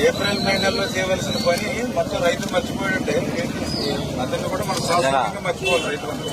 April May నెలలో చేయవలసిన పని మొత్తం రైతు మర్చిపోయి ఉంటే అందరినీ కూడా మనం సాధారణంగా మర్చిపోవాలి రైతులందరూ.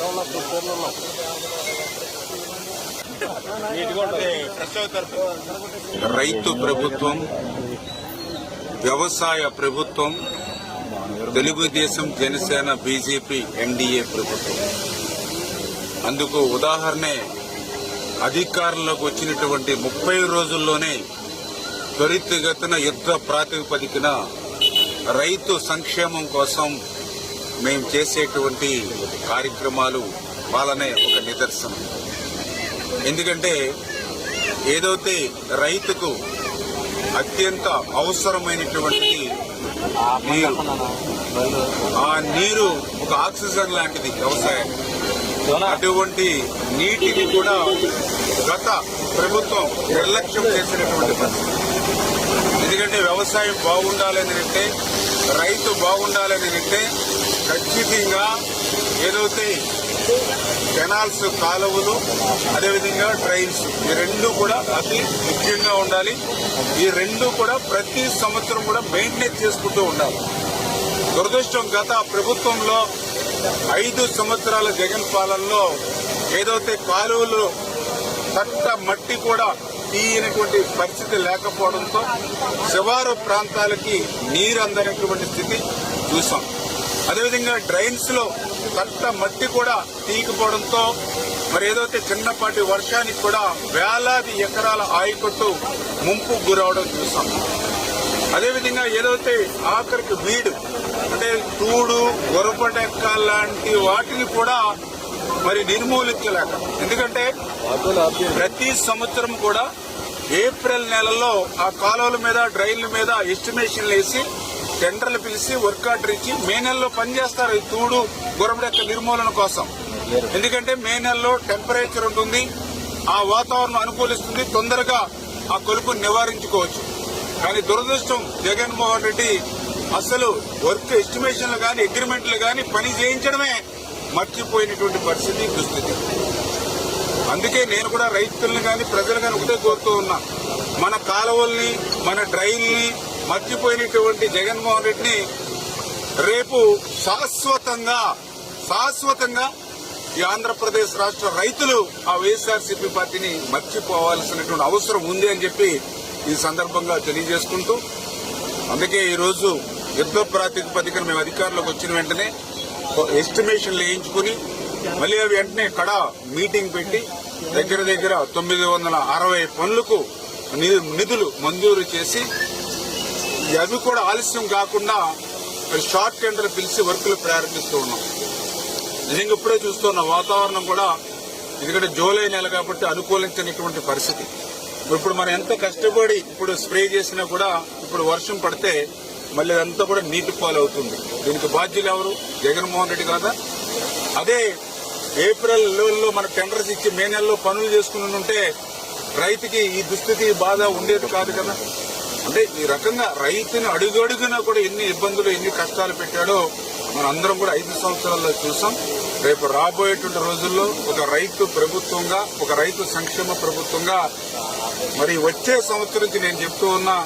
Kalau nak tukar nak. రైతు ప్రభుత్వం వ్యవసాయ ప్రభుత్వం తెలుగుదేశం జనసేన బీజేపీ ఎన్డీఏ ప్రభుత్వం. అందుకు ఉదాహరణే అధికారంలోకి వచ్చినటువంటి ముప్పై రోజుల్లోనే త్వరితగతిన యుద్ధ ప్రాతిపదికన రైతు సంక్షేమం కోసం మేము చేసేటువంటి కార్యక్రమాలు వాళ్ళనే ఒక నిదర్శనం. ఎందుకంటే ఏదైతే రైతుకు అత్యంత అవసరమైనటువంటిది నీరు ఆ నీరు ఒక ఆక్సిజన్ లాంటిది వ్యవసాయం. అటువంటి నీటిని కూడా గత ప్రభుత్వం నిర్లక్ష్యం చేసినటువంటి పరిస్థితి. ఎందుకంటే వ్యవసాయం బాగుండాలని అంటే రైతు బాగుండాలని అంటే ఖచ్చితంగా ఏదైతే కెనాల్స్ కాలువలు అదేవిధంగా డ్రైన్స్ ఈ రెండు కూడా అతి ముఖ్యంగా ఉండాలి. ఈ రెండు కూడా ప్రతి సంవత్సరం కూడా మెయింటైన్ చేసుకుంటూ ఉండాలి. దురదృష్టం గత ప్రభుత్వంలో ఐదు సంవత్సరాల జగన్ పాలనలో ఏదైతే కాలువలు తట్ట మట్టి కూడా తీయనటువంటి పరిస్థితి లేకపోవడంతో శివారు ప్రాంతాలకి నీరు అందనటువంటి స్థితి చూసాం. అదేవిధంగా డ్రైన్స్లో కట్ట మట్టి కూడా తీగిపోవడంతో మరి ఏదైతే చిన్నపాటి వర్షానికి కూడా వేలాది ఎకరాల ఆయకట్టు ముంపు గురవడం చూసాం. అదేవిధంగా ఏదైతే ఆఖరికి వీడు అంటే తూడు గొరపడెక్క లాంటి వాటిని కూడా మరి నిర్మూలించలేక ఎందుకంటే ప్రతి సంవత్సరం కూడా ఏప్రిల్ నెలలో ఆ కాలువల మీద డ్రైన్ల మీద ఎస్టిమేషన్లు వేసి టెండర్లు పిలిచి వర్క్ ఆర్డర్ ఇచ్చి మే నెలలో పనిచేస్తారు ఈ తూడు గొరపడెక్క నిర్మూలన కోసం. ఎందుకంటే మే నెలలో టెంపరేచర్ ఉంటుంది ఆ వాతావరణం అనుకూలిస్తుంది తొందరగా ఆ కొలుపును నివారించుకోవచ్చు. కానీ దురదృష్టం జగన్మోహన్ రెడ్డి అసలు వర్క్ ఎస్టిమేషన్లు కానీ అగ్రిమెంట్లు కానీ పని చేయించడమే మర్చిపోయినటువంటి పరిస్థితి దుస్థితి. అందుకే నేను కూడా రైతులను కానీ ప్రజలు కానీ ఒకటే కోరుతూ ఉన్నా. మన కాలువల్ని మన డ్రైన్ని మర్చిపోయినటువంటి జగన్మోహన్ రెడ్డిని రేపు శాశ్వతంగా శాశ్వతంగా ఈ ఆంధ్రప్రదేశ్ రాష్ట్ర రైతులు ఆ వైఎస్ఆర్సీపీ పార్టీని మర్చిపోవాల్సినటువంటి అవసరం ఉంది అని చెప్పి ఈ సందర్భంగా తెలియజేసుకుంటూ అందుకే ఈరోజు యుద్ధ ప్రాతిపదికన మేము అధికారంలోకి వచ్చిన వెంటనే ఎస్టిమేషన్లు వేయించుకుని మళ్ళీ అవి వెంటనే కడ మీటింగ్ పెట్టి దగ్గర దగ్గర తొమ్మిది వందల అరవై పనులకు నిధులు మంజూరు చేసి అవి కూడా ఆలస్యం కాకుండా షార్ట్ టెండర్ పిలిచి వర్కులు ప్రారంభిస్తూ ఉన్నాం. నిజంగా ఇప్పుడే చూస్తున్న వాతావరణం కూడా ఎందుకంటే జూలై నెల కాబట్టి అనుకూలించినటువంటి పరిస్థితి. ఇప్పుడు మనం ఎంత కష్టపడి ఇప్పుడు స్ప్రే చేసినా కూడా ఇప్పుడు వర్షం పడితే మళ్ళీ అదంతా కూడా నీటి పాలు అవుతుంది దీనికి బాధ్యులు ఎవరు? జగన్మోహన్ రెడ్డి కాదా? అదే ఏప్రిల్లో మన టెండర్స్ ఇచ్చి మే నెలలో పనులు చేసుకుని ఉంటే రైతుకి ఈ దుస్థితి బాధ ఉండేది కాదు కదా. అంటే ఈ రకంగా రైతుని అడుగడుగునా కూడా ఎన్ని ఇబ్బందులు ఎన్ని కష్టాలు పెట్టాడో మనందరం అందరం కూడా ఐదు సంవత్సరాల్లో చూసాం. రేపు రాబోయేటువంటి రోజుల్లో ఒక రైతు ప్రభుత్వంగా ఒక రైతు సంక్షేమ ప్రభుత్వంగా మరి వచ్చే సంవత్సరం నుంచి నేను చెప్తూ ఉన్నా